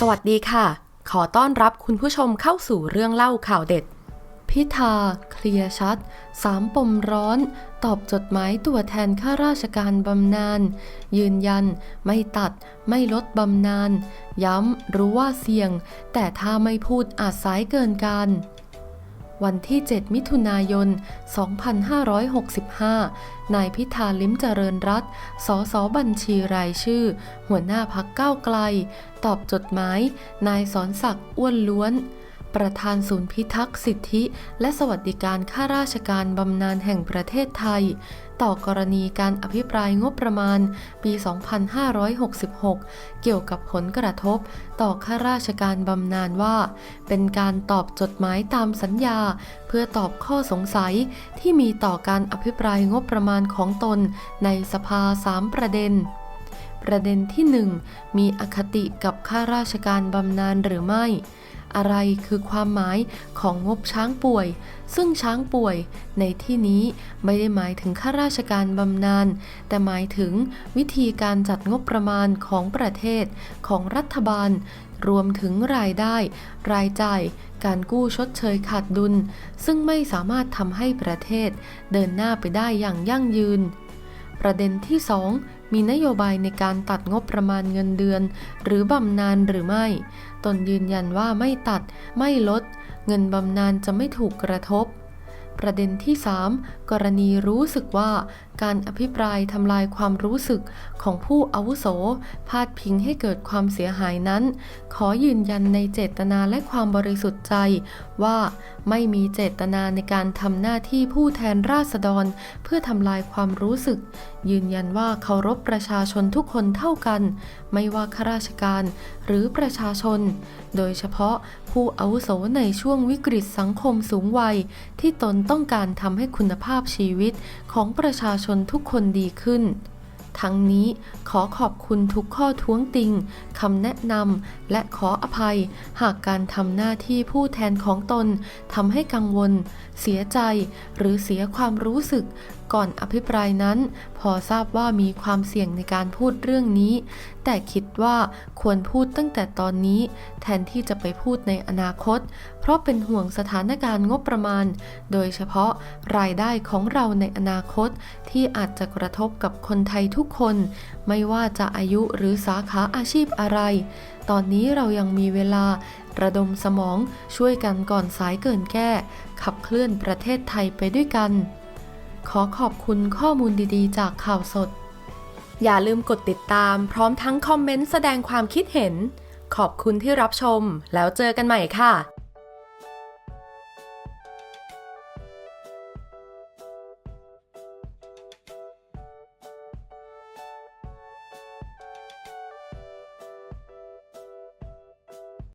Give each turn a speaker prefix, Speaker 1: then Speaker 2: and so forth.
Speaker 1: สวัสดีค่ะ ขอต้อนรับคุณผู้ชมเข้าสู่เรื่องเล่าข่าวเด็ด พิธา เคลียร์ชัดสามปมร้อน ตอบจดหมายตัวแทนข้าราชการบำนาญยืนยัน ไม่ตัด ไม่ลดบำนาญย้ำรู้ว่าเสี่ยง แต่ถ้าไม่พูดอาจสายเกินการ วันที่ 7 มิถุนายน 2565 นายพิธาลิ้มเจริญรัตสสบัญชีรายชื่อ หัวหน้าพักก้าวไกล ตอบจดหมาย นายสอนศักดิ์อ้วนล้วน ประธานศูนย์พิทักษ์สิทธิ และสวัสดิการข้าราชการบำนาญแห่งประเทศไทย ต่อกรณีการอภิปรายงบประมาณปี 2566 เกี่ยวกับผลกระทบ ต่อข้าราชการบำนาญว่า เป็นการตอบจดหมายตามสัญญา เพื่อตอบข้อสงสัยที่มีต่อการอภิปรายงบประมาณของตนในสภา 3 ประเด็นประเด็นที่ 1 มีอคติกับข้าราชการบำนาญหรือไม่ อะไรคือความหมายของงบช้างป่วย ซึ่งช้างป่วย ในที่นี้ไม่ได้หมายถึงข้าราชการบำนาญแต่หมายถึงวิธีการจัดงบประมาณของประเทศของรัฐบาล รวมถึงรายได้ รายจ่ายการกู้ชดเชยขาดดุล ซึ่งไม่สามารถทำให้ประเทศเดินหน้าไปได้อย่างยั่งยืน ประเด็นที่ 2 มีนโยบายในการตัดงบประมาณเงินเดือน หรือบำนาญหรือไม่ ตนยืนยันว่าไม่ตัด ไม่ลด เงินบำนาญจะไม่ถูกกระทบ ประเด็นที่ 3กรณีรู้สึกว่าการอภิปรายทำลายความรู้สึกของผู้อาวุโส พาดพิงให้เกิดความเสียหายนั้น ขอยืนยันในเจตนาและความบริสุทธิ์ใจ ว่าไม่มีเจตนาในการทำหน้าที่ผู้แทนราษฎร เพื่อทำลายความรู้สึก ยืนยันว่าเคารพประชาชนทุกคนเท่ากัน ไม่ว่าข้าราชการหรือประชาชน โดยเฉพาะผู้อาวุโสในช่วงวิกฤตสังคมสูงวัย ที่ตนต้องการทำให้คุณภาพาพชีวิตของประชาชนทุกคนดีขึ้น ทั้งนี้ขอขอบคุณทุกข้อท้วงติงคำแนะนำและขออภัย หากการทำหน้าที่ผู้แทนของตนทำให้กังวล เสียใจ หรือเสียความรู้สึกก่อนอภิปรายนั้น พอทราบว่ามีความเสี่ยงในการพูดเรื่องนี้ แต่คิดว่าควรพูดตั้งแต่ตอนนี้ แทนที่จะไปพูดในอนาคต เพราะเป็นห่วงสถานการณ์งบประมาณ โดยเฉพาะรายได้ของเราในอนาคต ที่อาจจะกระทบกับคนไทยทุกคน ไม่ว่าจะอายุหรือสาขาอาชีพอะไร ตอนนี้เรายังมีเวลาระดมสมองช่วยกันก่อนสายเกินแก้ ขับเคลื่อนประเทศไทยไปด้วยกัน ขอขอบคุณข้อมูลดีๆ จากข่าวสด อย่าลืมกดติดตามพร้อมทั้งคอมเมนต์แสดงความคิดเห็น ขอบคุณที่รับชม แล้วเจอกันใหม่ค่ะ